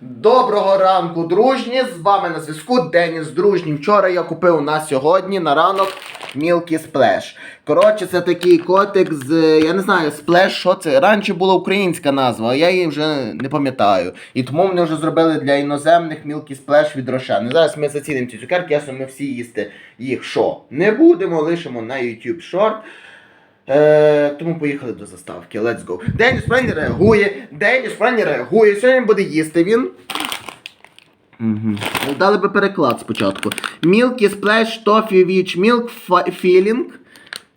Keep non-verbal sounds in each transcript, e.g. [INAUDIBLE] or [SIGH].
Доброго ранку, дружні! З вами на зв'язку Деніс Дружній. Вчора я купив на сьогодні на ранок Milky Splash. Коротше, це такий котик з. Я не знаю, Splash, що це? Раніше була українська назва, а я її вже не пам'ятаю. І тому вони вже зробили для іноземних Milky Splash від Рошен. Зараз ми зацінимо ці цукерки, ясно, ми всі їсти їх що? Не будемо, лишимо на YouTube Short. Е, тому поїхали до заставки. Let's go. Деніс Френні реагує. Деніс Френні реагує. Сьогодні буде їсти він. Угу. Дали би переклад спочатку. Milky Splash Toffee Witch Milk Filling.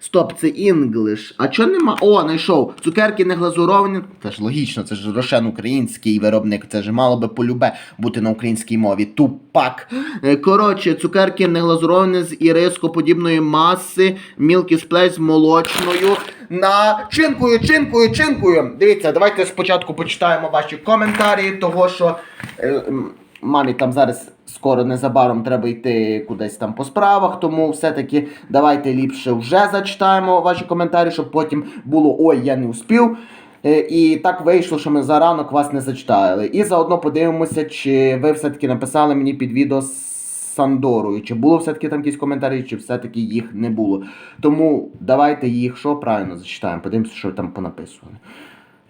Стоп, це English. А чого нема? О, знайшов. Цукерки не глазуровані. Це ж логічно, це ж Рошен український виробник. Це ж мало би полюбе бути на українській мові. Тупак. Е, Коротше, цукерки не глазуровані з ірископодібної маси. Milky Splash з молочною. Начинкою, чинкою, чинкою. Дивіться, давайте спочатку почитаємо ваші коментарі, того що. Мамі там зараз скоро незабаром треба йти кудись там по справах, тому все-таки давайте ліпше вже зачитаємо ваші коментарі, щоб потім було ой, я не успів. Е, І так вийшло, що ми за ранок вас не зачитали. І заодно подивимося, чи ви все-таки написали мені під відео з Сандорою, чи було все-таки там якісь коментарі, чи все-таки їх не було. Тому давайте їх що правильно зачитаємо, подивимося, що там понаписували.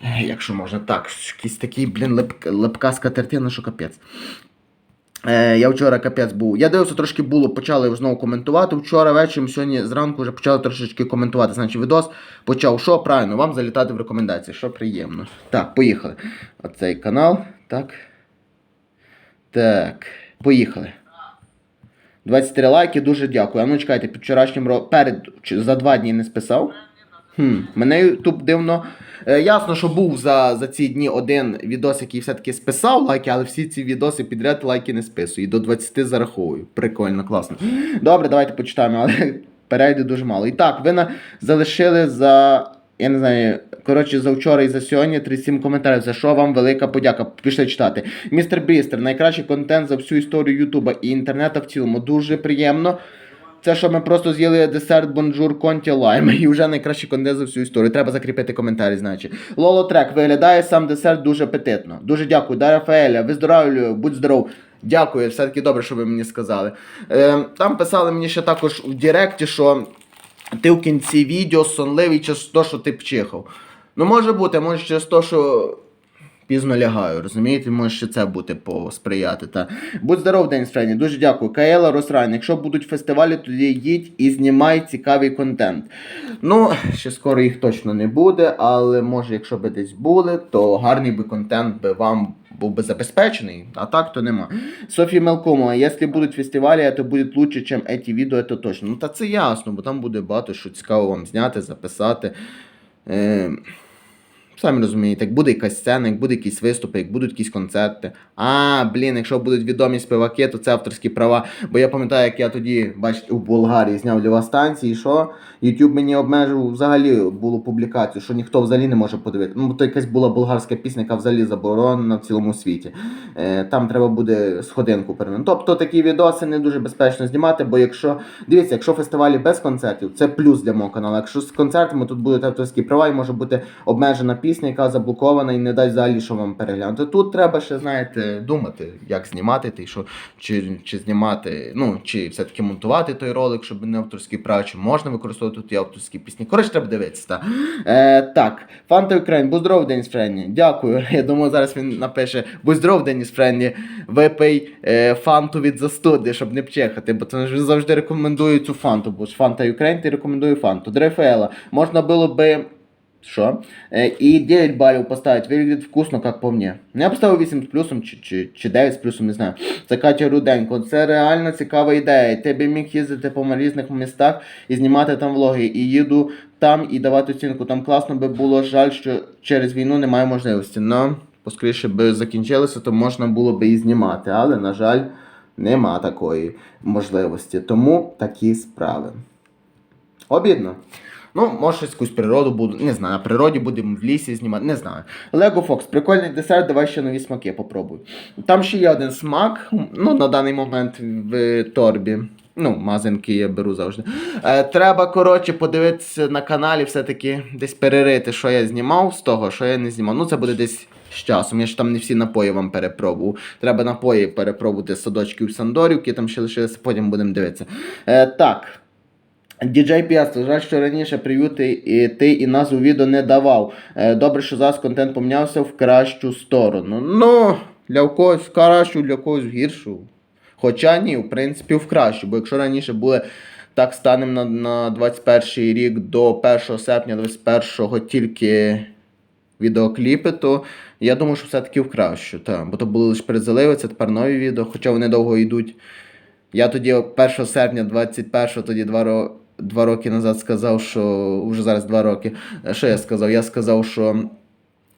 Е, Якщо можна так, якийсь такий, блін, леп, лепка скатертина, що капець. Е, я вчора капець був. Я дивився, трошки було, почали знову коментувати. Вчора вечором, сьогодні зранку вже почали трошечки коментувати. Значить, відос почав, що правильно, вам залітати в рекомендації, що приємно. Так, поїхали. Оцей канал. Так. Так. Поїхали. 23 лайки, дуже дякую. А ну чекайте, під вчорашнім перед за два дні не списав. Хм, мене Ютуб дивно. Е, ясно, що був за, за ці дні один відос, який все-таки списав лайки, але всі ці відоси підряд лайки не списую. І до 20 зараховую. Прикольно, класно. Добре, давайте почитаємо, але [LAUGHS] перейде дуже мало. І так, ви на... залишили за. Я не знаю, коротше, за вчора і за сьогодні 37 коментарів. За що вам велика подяка. Пішли читати. Містер Брістер, найкращий контент за всю історію Ютуба і інтернету в цілому. Дуже приємно. Це що ми просто з'їли десерт бонжур конті лайм і вже найкращий контент за всю історію. Треба закріпити коментарі, значить. Лоло трек виглядає сам десерт дуже апетитно. Дуже дякую. Дай Рафаеля, виздоравлюю, будь здоров. Дякую, все-таки добре, що ви мені сказали. Е, там писали мені ще також в Директі, що ти в кінці відео сонливий через те, що ти пчихав. Ну, може бути, може через те, що пізно лягаю, розумієте, може ще це бути посприяти. Та. Будь здоров, День Френі, дуже дякую. Каела Росрайн, якщо будуть фестивалі, тоді їдь і знімай цікавий контент. Ну, ще скоро їх точно не буде, але може, якщо би десь були, то гарний би контент би вам був би забезпечений, а так то нема. Софі Мелкомова, якщо будуть фестивалі, то буде лучше, ніж ці відео, то точно. Ну та це ясно, бо там буде багато що цікаво вам зняти, записати. Е, Самі розумієте, як буде якась сцена, як буде якісь виступи, як будуть якісь концерти. А, блін, якщо будуть відомі співаки, то це авторські права. Бо я пам'ятаю, як я тоді, бачите, у Болгарії зняв для станції, що YouTube мені обмежив взагалі було публікацію, що ніхто взагалі не може подивитися. Ну, то якась була болгарська пісня, яка взагалі заборонена в цілому світі. Е, там треба буде сходинку перейти. Тобто такі відоси не дуже безпечно знімати, бо якщо. Дивіться, якщо фестивалі без концертів, це плюс для мого каналу. Якщо з концертами тут будуть авторські права і може бути обмежена пісня, яка заблокована і не дасть взагалі, що вам переглянути. Тут треба ще, знаєте, думати, як знімати ти, що, чи, чи знімати, ну, чи все-таки монтувати той ролик, щоб не авторські права, чи можна використовувати тут авторські пісні. Коротше, треба дивитися. Так, е, так. Фанта Україн, будь здоров, Деніс Френні. Дякую. [LAUGHS] Я думаю, зараз він напише будь здоров, Деніс Френні, випий е, фанту від застуди, щоб не пчихати, бо це завжди рекомендую цю фанту, бо ж Фанта Україн ти рекомендую фанту. Дрефела, можна було би. Що? І 9 балів поставити, виглядить вкусно, як по мені. Я поставив 8 з плюсом чи, чи, чи 9 з плюсом, не знаю. Це Катя Руденько. Це реально цікава ідея. Ти би міг їздити по різних містах і знімати там влоги. І їду там і давати оцінку. Там класно би було жаль, що через війну немає можливості. Ну, поскоріше би закінчилося, то можна було би і знімати. Але, на жаль, нема такої можливості. Тому такі справи. Обідно. Ну, може, якусь природу буду, не знаю, на природі будемо в лісі знімати, не знаю. Lego Fox, прикольний десерт, давай ще нові смаки попробуй. Там ще є один смак, ну, на даний момент в торбі. Ну, мазинки я беру завжди. Е, треба, коротше, подивитися на каналі, все-таки десь перерити, що я знімав з того, що я не знімав. Ну, це буде десь з часом. Я ж там не всі напої вам перепробував. Треба напої перепробувати з садочків Сандорівки, там ще лишилися, потім будемо дивитися. Е, так. Діджей Піасто, жаль, що раніше прев'ю ти, і, ти і назву відео не давав. Е, добре, що зараз контент помінявся в кращу сторону. Ну, для когось в кращу, для когось в гіршу. Хоча ні, в принципі, в кращу. Бо якщо раніше були так станемо на, на 21 рік до 1 серпня 21-го тільки відеокліпи, то я думаю, що все-таки в кращу. Та. Бо то були лише перезаливи, це тепер нові відео, хоча вони довго йдуть. Я тоді 1 серпня 21-го, тоді два, ро... два роки назад сказав, що вже зараз два роки. Е, Що я сказав? Я сказав, що.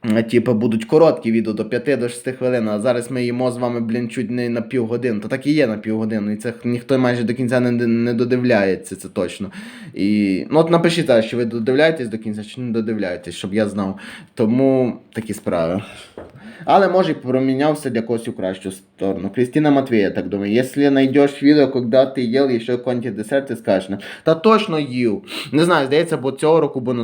Е, Типу, будуть короткі відео до 5 до 6 хвилин, а зараз ми їмо з вами, блін, чуть не на півгодини. То так і є на півгодини. І це ніхто майже до кінця не, не додивляється, це точно. І ну от напишіть зараз, чи ви додивляєтесь до кінця, чи не додивляєтесь, щоб я знав. Тому такі справи. Але може і промінявся для когось у кращу сторону. Кристина Матвея так думає. Якщо знайдеш відео, коли ти їв ще контент десерт, ти скажеш. Та точно їв. Не знаю, здається, бо цього року, бо,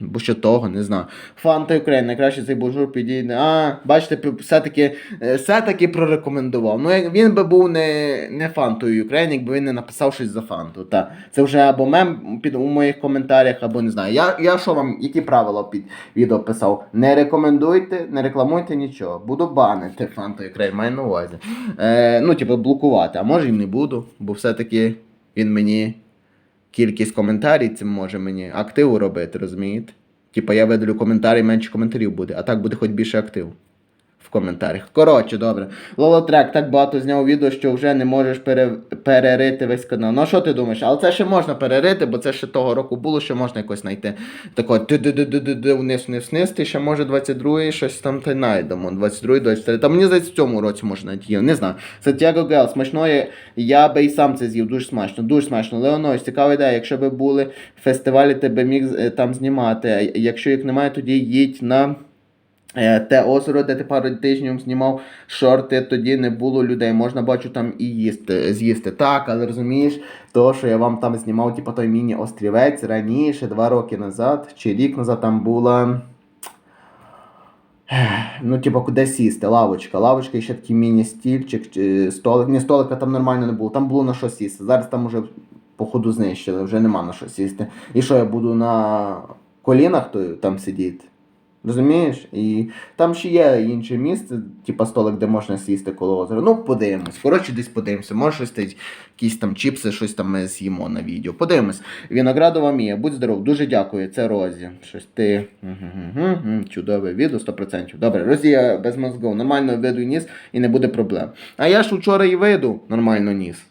бо ще того, не знаю. Фанта Україна, найкраще цей бонжур підійде. А, бачите, все-таки, е, все-таки прорекомендував. Ну, він би був не, не фантою України, якби він не написав щось за фанту. Та. Це вже або мем під у моїх коментарях, або не знаю. Я, я що вам, які правила під відео писав? Не рекомендуйте, не рекламуйте нічого. Буду банити фанту України, маю на увазі. Е, ну, типу, блокувати, а може і не буду, бо все-таки він мені кількість коментарів цим може мені активу робити, розумієте? Типа я видалю коментарі, менше коментарів буде, а так буде хоч більше активу. В коментарях. Коротше, добре. Лолотрек так багато зняв відео, що вже не можеш пере... перерити весь канал. Ну що ти думаєш? Але це ще можна перерити, бо це ще того року було, що можна якось знайти. Тако вниз, вниз, вниз, ти ще може 22-й щось там ти знайдемо. 22-й, 23 Та мені здається, в цьому році можна знайти. Не знаю. Сантьяго Гел, смачної, я би і сам це з'їв, дуже смачно, дуже смачно. Леонось, цікава ідея, якщо би були фестивалі, ти би міг е, там знімати. Якщо їх немає, тоді їдь на. Е, Те озеро, де ти пару тижнів знімав шорти, тоді не було людей. Можна бачу там і їсти, з'їсти. Так, але розумієш, то, що я вам там знімав, типу той міні-острівець раніше, два роки назад, чи рік назад там була. Ну, типу, куди сісти, лавочка. Лавочка і ще такий міні-стільчик, чи столик. Ні, столика там нормально не було, там було на що сісти. Зараз там уже походу знищили, вже нема на що сісти. І що я буду на колінах то, там сидіти? Розумієш? І там ще є інше місце, типа столик, де можна сісти коло озера. Ну, подивимось. Коротше, десь подивимося. Може щось та- якісь там чіпси, щось там ми з'їмо на відео. Подивимось. Віноградова Мія, будь здоров, дуже дякую. Це Розі. Щось ти. Мгм-гм-гм. Чудове відео, 100%. Добре, Розія без мозгов. Нормально виду ніс і не буде проблем. А я ж вчора і виду нормально ніс.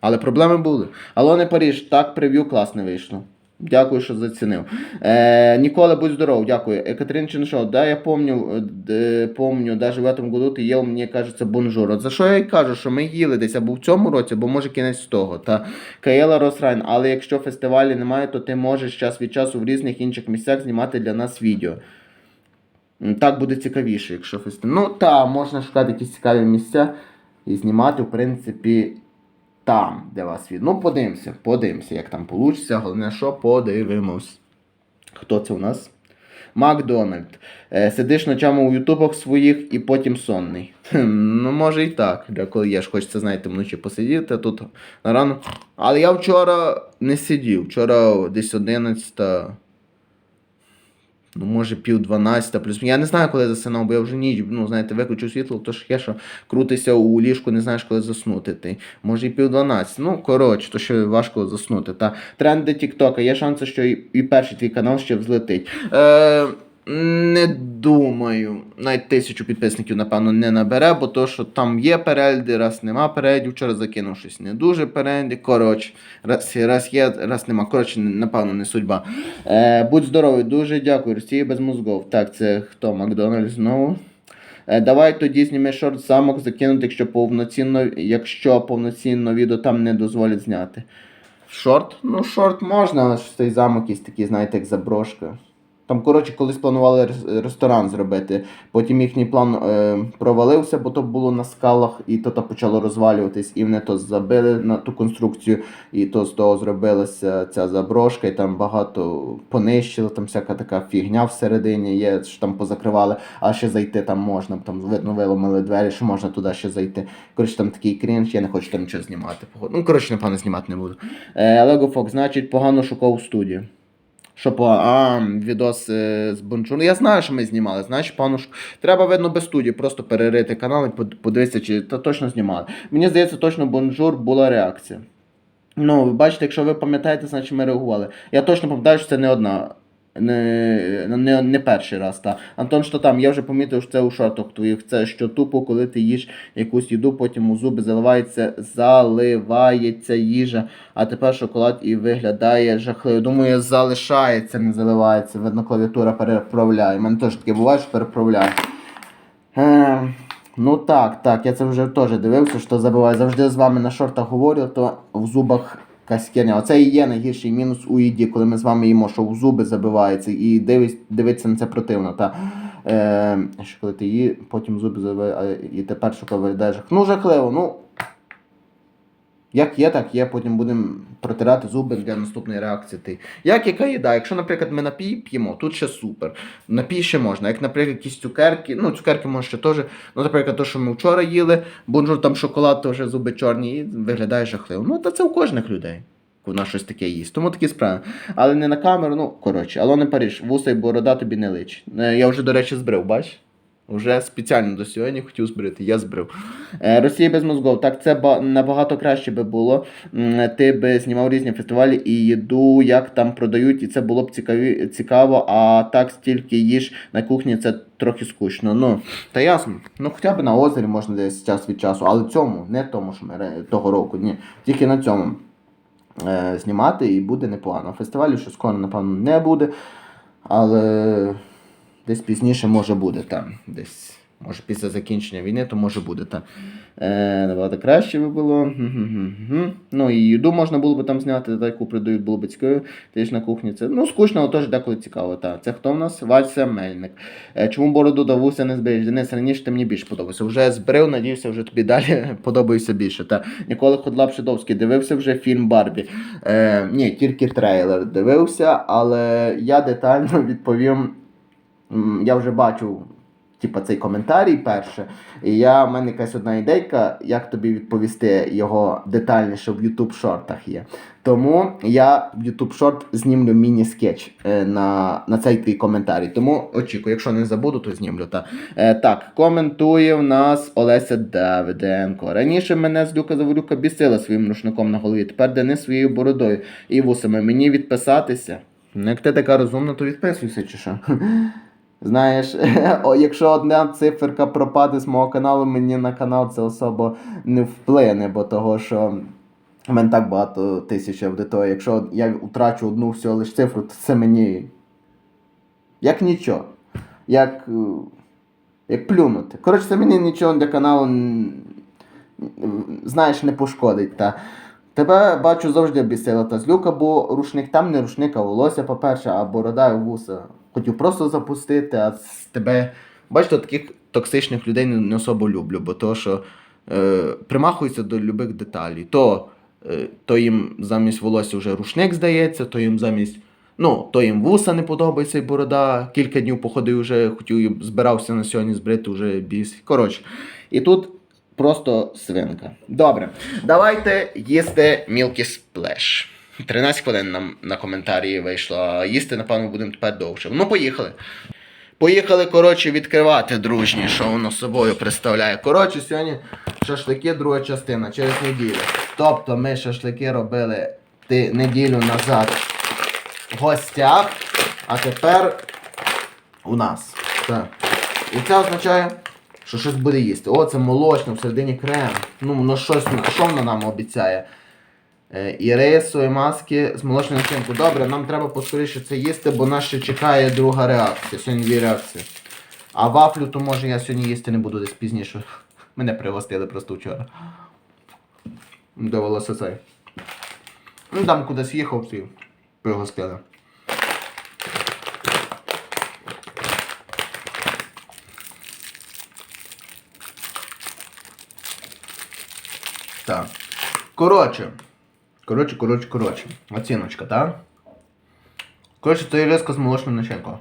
Але проблеми були. Алоне Паріж, так прев'ю класно вийшло. Дякую, що зацінив. Е, Нікола, будь здоров, дякую. Екатерин Чиншов, да, я помню, е, д- помню, даже в этом году ти їв, мені кажеться, бонжур. От за що я й кажу, що ми їли десь або в цьому році, або може кінець того. Та Каєла Росрайн, але якщо фестивалі немає, то ти можеш час від часу в різних інших місцях знімати для нас відео. Так буде цікавіше, якщо фестиваль. Ну так, можна шукати якісь цікаві місця і знімати, в принципі, там, де вас від. Ну, подивимося, подивимося, як там вийде. Головне, що подивимось. Хто це у нас? Макдональд. Е, сидиш ночами у ютубах своїх і потім сонний. Ну, може і так. Коли є ж хочеться, знаєте, вночі посидіти тут на рано. Але я вчора не сидів. Вчора десь 11. Ну, може, пів 12 плюс. Я не знаю, коли засинав, бо я вже ніч, ну, знаєте, виключу світло, то ж є, що крутися у ліжку, не знаєш, коли заснути. Ти. Може, і пів 12. Ну, коротше, то ще важко заснути. Та. Тренди Тіктока. Є шанси, що і, і перший твій канал ще взлетить. Е, не думаю. Навіть тисячу підписників, напевно, не набере, бо то, що там є перегляди, раз нема переглядів. Вчора закинув щось не дуже перегляди. Коротше, раз, раз є, раз нема. Коротше, напевно, не судьба. Е, будь здоровий, дуже дякую. Росія без мозгов. Так, це хто? Макдональдс знову. Е, давай тоді зніми шорт замок закинути, якщо повноцінно, якщо повноцінно відео там не дозволять зняти. Шорт? Ну, шорт можна, але цей замок якийсь такий, знаєте, як заброшка. Там, коротше, колись планували ресторан зробити. Потім їхній план е, провалився, бо то було на скалах, і то, то почало розвалюватись, і вони то забили на ту конструкцію, і то з того зробилася ця заброшка, і там багато понищили, там всяка така фігня всередині є, що там позакривали, а ще зайти там можна, там видно виломили двері, що можна туди ще зайти. Коротше, там такий крінж, я не хочу там нічого знімати. Ну, коротше, напевно, знімати не буду. Е, Lego Fox, значить, погано шукав студію. Що по а, відос е, з Бонжур. Я знаю, що ми знімали. Знаєш, пану Ш- треба видно без студії, просто перерити канал і подивитися, чи та точно знімали. Мені здається, точно Бонжур була реакція. Ну, ви бачите, якщо ви пам'ятаєте, значить ми реагували. Я точно пам'ятаю, що це не одна. Не, не, не перший раз, та. Антон, що там, я вже помітив, що це у шортах твоїх. Це що тупо, коли ти їш якусь їду, потім у зуби заливається, заливається їжа, а тепер шоколад і виглядає жахливо. Думаю, залишається, не заливається. Видно, клавіатура переправляє. У мене теж таке буває, що переправляє. Е, ну так, так, я це вже теж дивився, що забуваю. Завжди з вами на шортах говорю, то в зубах якась. Оце і є найгірший мінус у їді, коли ми з вами їмо, що в зуби забивається, і дивись, дивиться на це противно. Та, е, що коли ти її, потім зуби забиває, і тепер коли виглядаєш. Ну, жахливо, ну. Як є, так є, потім будемо протирати зуби для наступної реакції. Як яка їда? Якщо, наприклад, ми напій п'ємо, тут ще супер. Напій ще можна. Як, наприклад, якісь цукерки, ну, цукерки може ще теж. Ну, наприклад, то, що ми вчора їли, бонжур там шоколад, то вже зуби чорні, і виглядає жахливо. Ну, та це у кожних людей. Вона щось таке їсть. Тому такі справи. Але не на камеру, ну, коротше, але не Париж, вуса і борода тобі не личить. Е, Я вже, до речі, збрив, бач? Вже спеціально до сьогодні хотів збрити, я збрив. Е, Росія без мозгов. Так це набагато краще би було. Ти би знімав різні фестивалі і їду, як там продають, і це було б цікаві, цікаво, а так стільки їж на кухні, це трохи скучно. Ну, та ясно. Ну хоча б на озері можна десь час від часу, але цьому, не тому, що ми того року, ні. Тільки на цьому е, знімати і буде непогано. Фестивалю що скоро, напевно, не буде, але десь пізніше може буде там. Десь. Може, після закінчення війни, то може буде та. Е, набагато краще би було. Ну і їду можна було б там зняти, таку придають, було б цікаво. Ти на кухні це. Ну, скучно, але теж деколи цікаво. Та. Це хто в нас? Вася Мельник. Е, чому бороду давуся не збереш? Денис, раніше ти мені більше подобався. Вже збрив, надіюся, вже тобі далі [LAUGHS] подобається більше. Та. Ніколи Ходлап Шидовський дивився вже фільм Барбі. Е, ні, тільки трейлер дивився, але я детально [LAUGHS] відповім. Я вже бачу типа, цей коментарій перше. І я, в мене якась одна ідейка, як тобі відповісти його детальніше в YouTube шортах є. Тому я в YouTube шорт знімлю міні-скетч е, на, на цей твій коментарій. Тому очікую, якщо не забуду, то знімлю. Та. Е, так, коментує в нас Олеся Давиденко. Раніше мене з Люка Заволюка бісила своїм рушником на голові. Тепер Денис своєю бородою і вусами. Мені відписатися. Ну, як ти така розумна, то відписуйся чи що. Знаєш, [LAUGHS] о, якщо одна циферка пропаде з мого каналу, мені на канал це особо не вплине, бо того, що в мене так багато тисяч аудиторії. Якщо я втрачу одну всього лиш цифру, то це мені як нічого. Як, е, як плюнути. Коротше, це мені нічого для каналу знаєш, не пошкодить. Та. Тебе бачу завжди бісила та злюка, бо рушник там не рушник, а волосся, по-перше, а борода і вуса. Хотів просто запустити, а з тебе. Бачите, таких токсичних людей не, особо люблю, бо то, що е, примахуються до любих деталей. То, е, то їм замість волосся вже рушник здається, то їм замість. Ну, то їм вуса не подобається і борода. Кілька днів походив вже, хотів, збирався на сьогодні збрити вже біс. Коротше. І тут просто свинка. Добре. Давайте їсти Milky Splash. 13 хвилин нам на коментарі вийшло, а їсти, напевно, будемо тепер довше. Ну, поїхали. Поїхали, коротше, відкривати дружні, що воно собою представляє. Коротше, сьогодні шашлики, друга частина, через неділю. Тобто ми шашлики робили ти неділю назад в гостях, а тепер у нас. Так. І це означає, що щось буде їсти. О, це молочно, всередині крем. Ну, воно щось, що воно нам обіцяє? Е, і рису, і маски з молочною начинкою. Добре, нам треба поскоріше це їсти, бо нас ще чекає друга реакція. Сьогодні дві реакції. А вафлю, то може я сьогодні їсти не буду десь пізніше. [LAUGHS] Мене пригостили просто вчора. Довелося цей. Ну Там кудись їхав, і пригостили. Так. Коротше. Коротше, коротше, коротше. Оціночка, так? Коротше, це риска з молочним начинкою.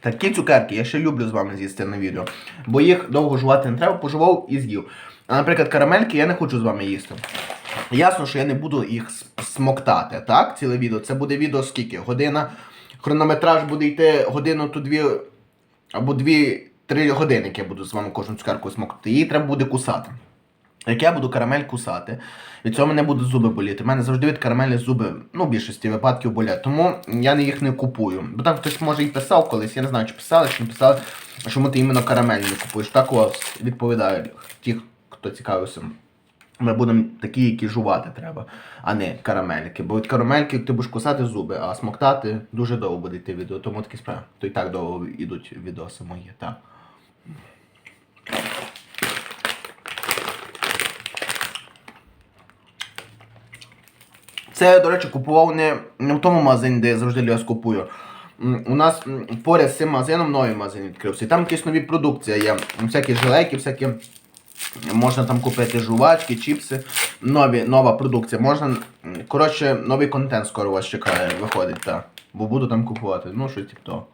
Такі цукерки я ще люблю з вами з'їсти на відео. Бо їх довго жувати не треба, пожував і з'їв. А, наприклад, карамельки я не хочу з вами їсти. Ясно, що я не буду їх смоктати, так? Ціле відео. Це буде відео скільки? Година. Хронометраж буде йти годину то дві. Або дві-три години, як я буду з вами кожну цукерку смоктати. Її треба буде кусати. Як я буду карамель кусати, від цього мене будуть зуби боліти. У мене завжди від карамелі зуби, ну, в більшості випадків болять. Тому я їх не купую. Бо там хтось може і писав колись, я не знаю, чи писали, чи не писали, чому ти іменно карамель не купуєш. Так ось відповідаю ті, хто цікавився. Ми будемо такі, які жувати треба, а не карамельки. Бо від карамельки ти будеш кусати зуби, а смоктати дуже довго буде йти відео, тому такі справи. То і так довго йдуть відоси мої, так. Це я, до речі, купував не, не в тому магазині, де я завжди ліс купую. У нас поряд з цим магазином новий магазин відкрився. І там якісь нові продукція є. Всякі жилейки, всякі. Можна там купити жувачки, чіпси. Нові, нова продукція. Можна. Коротше, новий контент скоро вас чекає, виходить, так. Бо буду там купувати. Ну, щось типу того.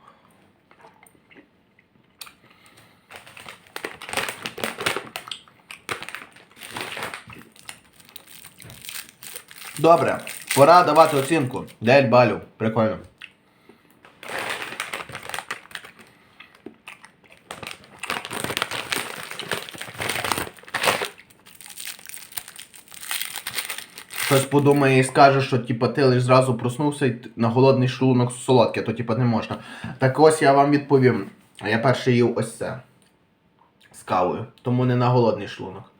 Добре, пора давати оцінку. 9 балів. Прикольно. Хтось подумає і скаже, що типа, ти лиш зразу проснувся і на голодний шлунок солодке, то типа не можна. Так ось я вам відповім. Я перший їв ось це. З кавою. Тому не на голодний шлунок.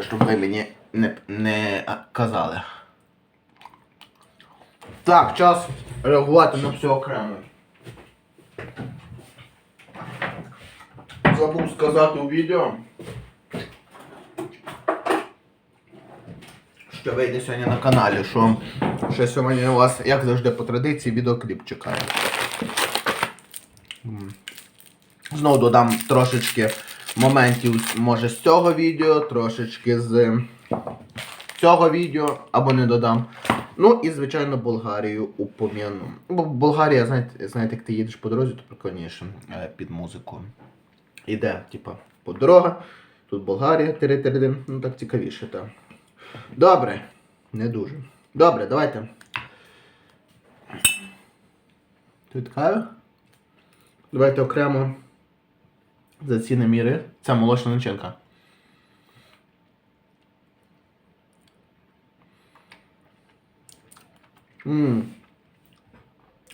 Щоб ви мені не, не казали. Так, час реагувати на все окремо. Забув сказати у відео. Що вийде сьогодні на каналі, що ще сьогодні у вас, як завжди по традиції, відеокліп чекає. Знову додам трошечки моментів, може, з цього відео, трошечки з цього відео, або не додам. Ну і, звичайно, Болгарію упом'яну. Бо Болгарія, знаєте, знаєте, як ти їдеш по дорозі, то прикольніше е, під музику. Іде, типа, по дорога, тут Болгарія, тири-тири, ну так цікавіше, так. Добре. Не дуже. Добре, давайте. Тут каві. Давайте окремо за ціни міри. Це молочна начинка. Ммм.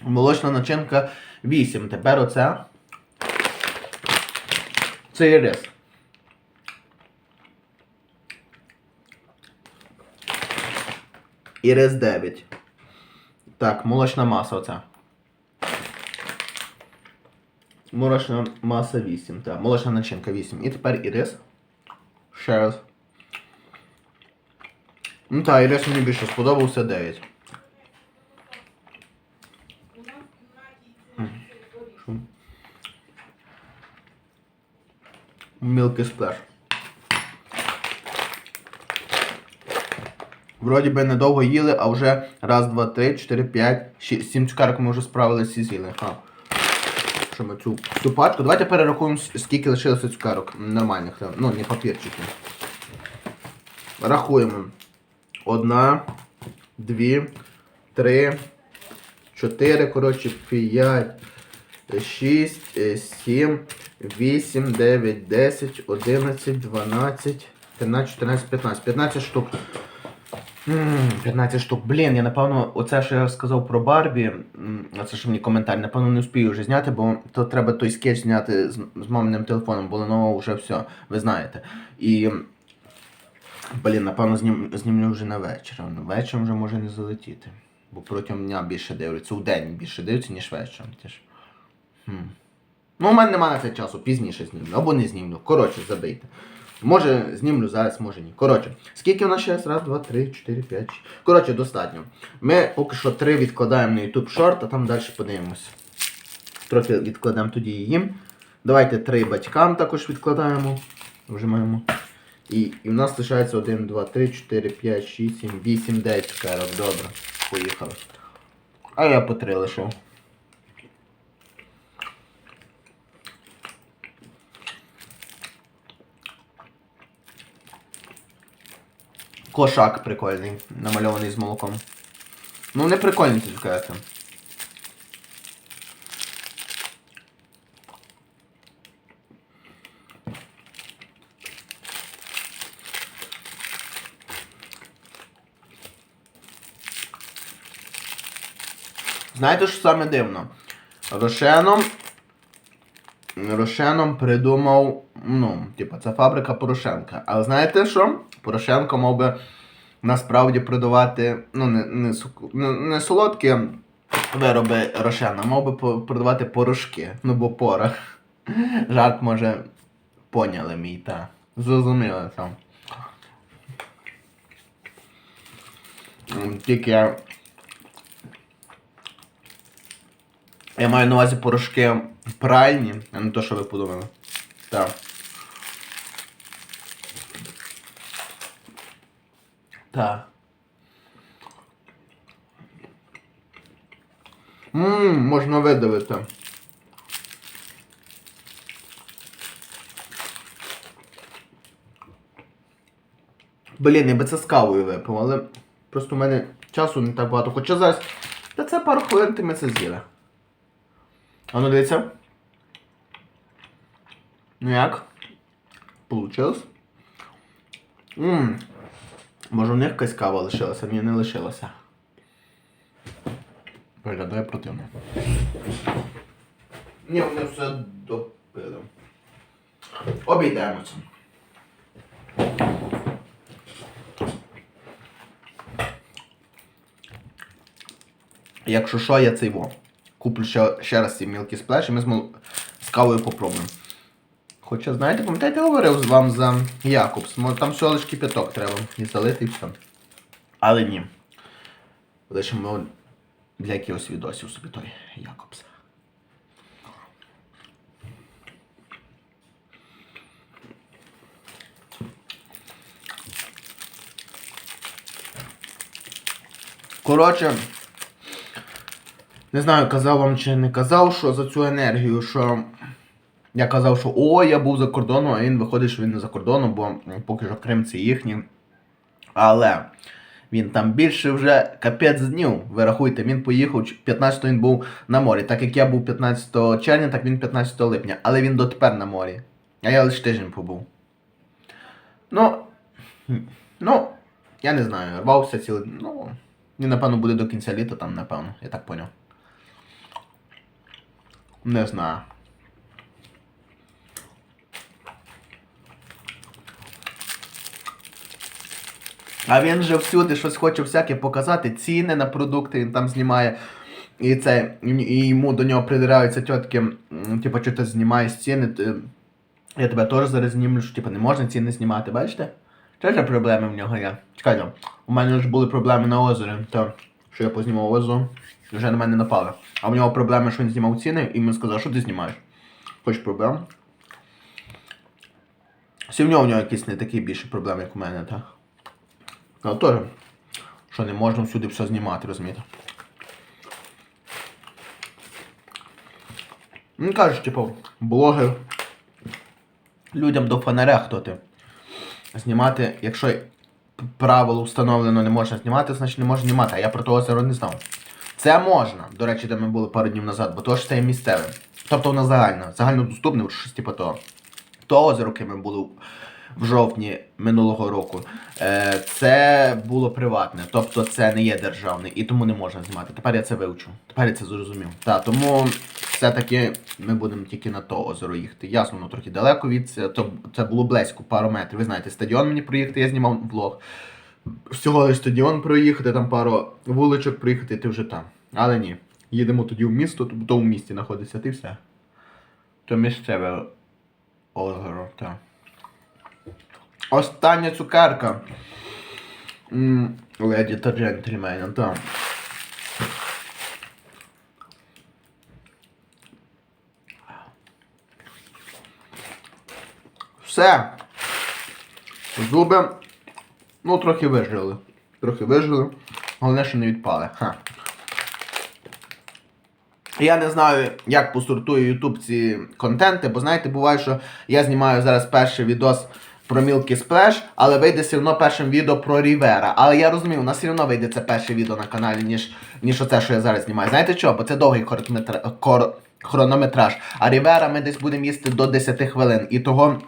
Молочна начинка 8. Тепер оце. Це є рис. І рис 9. Так, молочна маса оця. Молочна маса 8. Так, молочна начинка 8. І тепер і рис. Ще раз. Ну так, і рис мені більше сподобався 9. Milky Splash. Вроді би недовго їли, а вже раз, два, три, чотири, п'ять, шість, сім цукерок ми вже справилися і з'їли. Що ми цю, цю пачку? Давайте перерахуємо, скільки лишилося цукерок нормальних, ну, не папірчиків. Рахуємо. Одна, дві, три, чотири, коротше, п'ять, шість, сім, вісім, дев'ять, десять, одинадцять, дванадцять, тринадцять, чотирнадцять, п'ятнадцять. П'ятнадцять штук. 15 штук. Блін, я напевно, оце, що я сказав про Барбі, оце що мені коментар, напевно, не успію вже зняти, бо то треба той скетч зняти з, з маминим телефоном, бо Lenovo вже все, ви знаєте. І. Блін, напевно, знім, знімлю вже на вечір. На вечір вже може не залетіти. Бо протягом дня більше дивляться, у день більше дивляться, ніж вечором. Хм. Ну, у мене немає на це часу, пізніше знімлю, або не знімлю. Коротше, забийте. Може, знімлю зараз, може ні. Коротше, скільки у нас ще? Раз, два, три, чотири, п'ять. Коротше, достатньо. Ми поки що три відкладаємо на YouTube Short, а там далі подивимось. Трохи відкладемо тоді її. Давайте три батькам також відкладаємо. Вже маємо. І, і в нас лишається 1, 2, 3, 4, 5, 6, 7, 8, 9 цукерок. Добре. Поїхали. А я по три лишив. Кошак прикольний, намальований з молоком. Ну, не прикольні ці цукерки. Знаєте, що саме дивно? Рошеном. Рошеном придумав. Ну, типа, це фабрика Порошенка. Але знаєте що? Порошенко мав би насправді продавати. Ну, не, не, не, солодкі вироби Рошена, мав би продавати порошки. Ну, бо порох. Жарт може поняли мій, та. Зрозуміли там. Тільки я. Я маю на увазі порошки пральні, а не то, що ви подумали. Так. Так. Ммм, можна видавити. Блін, я би це з кавою випив, але просто в мене часу не так багато. Хоча зараз. Та це пару хвилин ти ми це з'їли. А ну дивіться. Ну як? Получилось? Ммм. Може в них якась кава лишилася, ні, не лишилася. Виглядає противно. Ні, вони все допили. Обійдемося. Якщо що, я цей во. Куплю ще, ще раз ці мілкі сплеш і ми з, з кавою попробуємо. Хоча, знаєте, пам'ятаєте, я говорив з вам за Якобс. Може там всього лиш кипяток треба і залити і все. Але ні. Лишимо для якихось відосів собі той Якобс. Коротше, не знаю, казав вам чи не казав, що за цю енергію, що я казав, що о, я був за кордоном, а він виходить, що він не за кордоном, бо поки що Крим це їхній. Але він там більше вже капець днів. Ви рахуйте, він поїхав, 15 він був на морі. Так як я був 15 червня, так він 15 липня. Але він дотепер на морі. А я лише тиждень побув. Ну. Ну, я не знаю, рвався цілий. Ну. Він, напевно, буде до кінця літа там, напевно, я так поняв. Не знаю. А він же всюди щось хоче всяке показати, ціни на продукти він там знімає. І це, і йому до нього придираються тітки, типу, що ти знімаєш ціни, ти- я тебе теж зараз знімлю, що типу, не можна ціни знімати, бачите? Це ж проблеми в нього є. Чекайте, у мене ж були проблеми на озері, то що я познімав озеро, вже на мене напали. А в нього проблеми, що він знімав ціни, і він сказав, що ти знімаєш? Хоч проблем? Всі в нього якісь не такі більші проблеми, як у мене, так? Ну теж, що не можна всюди все знімати, розумієте? Він каже, типу, блогер. Людям до фонаря хто ти. Знімати, якщо правило встановлено не можна знімати, значить не можна знімати, а я про то озеро не знав. Це можна, до речі, де ми були пару днів назад, бо то ж це є місцеве. Тобто воно загально, загальнодоступне, щось типу того. То озеро, яке ми були в жовтні минулого року, е, це було приватне, тобто це не є державне і тому не можна знімати. Тепер я це вивчу. Тепер я це зрозумів. Так, тому все-таки ми будемо тільки на то озеро їхати. Ясно, воно трохи далеко від це, це було близько, пару метрів. Ви знаєте, стадіон мені проїхати, я знімав влог. Всього лиш стадіон проїхати, там пару вуличок проїхати, ти вже там. Але ні. Їдемо тоді в місто, то то в місті знаходиться, ти все. То місцеве озеро, так. Остання цукерка. Леді та джентльмена, так. Все. Зуби. Ну, трохи вижили. Трохи вижили. Головне, що не відпали. Ха. Я не знаю, як посортує YouTube ці контенти, бо знаєте, буває, що я знімаю зараз перший відос про Мілкі Сплеш, але вийде все одно першим відео про Рівера. Але я розумію, у нас все одно вийде це перше відео на каналі, ніж, ніж оце, що я зараз знімаю. Знаєте чого? Бо це довгий хронометраж. А Рівера ми десь будемо їсти до 10 хвилин. І того.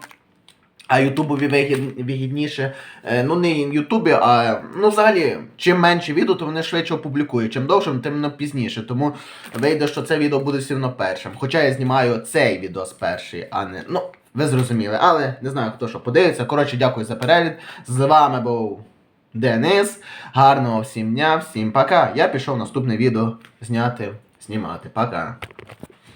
А Ютубові вигід, вигідніше, е, ну не Ютубі, а ну взагалі, чим менше відео, то вони швидше опублікують. Чим довше, тим воно пізніше. Тому вийде, що це відео буде все одно першим. Хоча я знімаю цей відос перший, а не. Ну, ви зрозуміли. Але не знаю, хто що подивиться. Коротше, дякую за перегляд. З вами був Денис. Гарного всім дня, всім пока. Я пішов наступне відео зняти, знімати. Пока.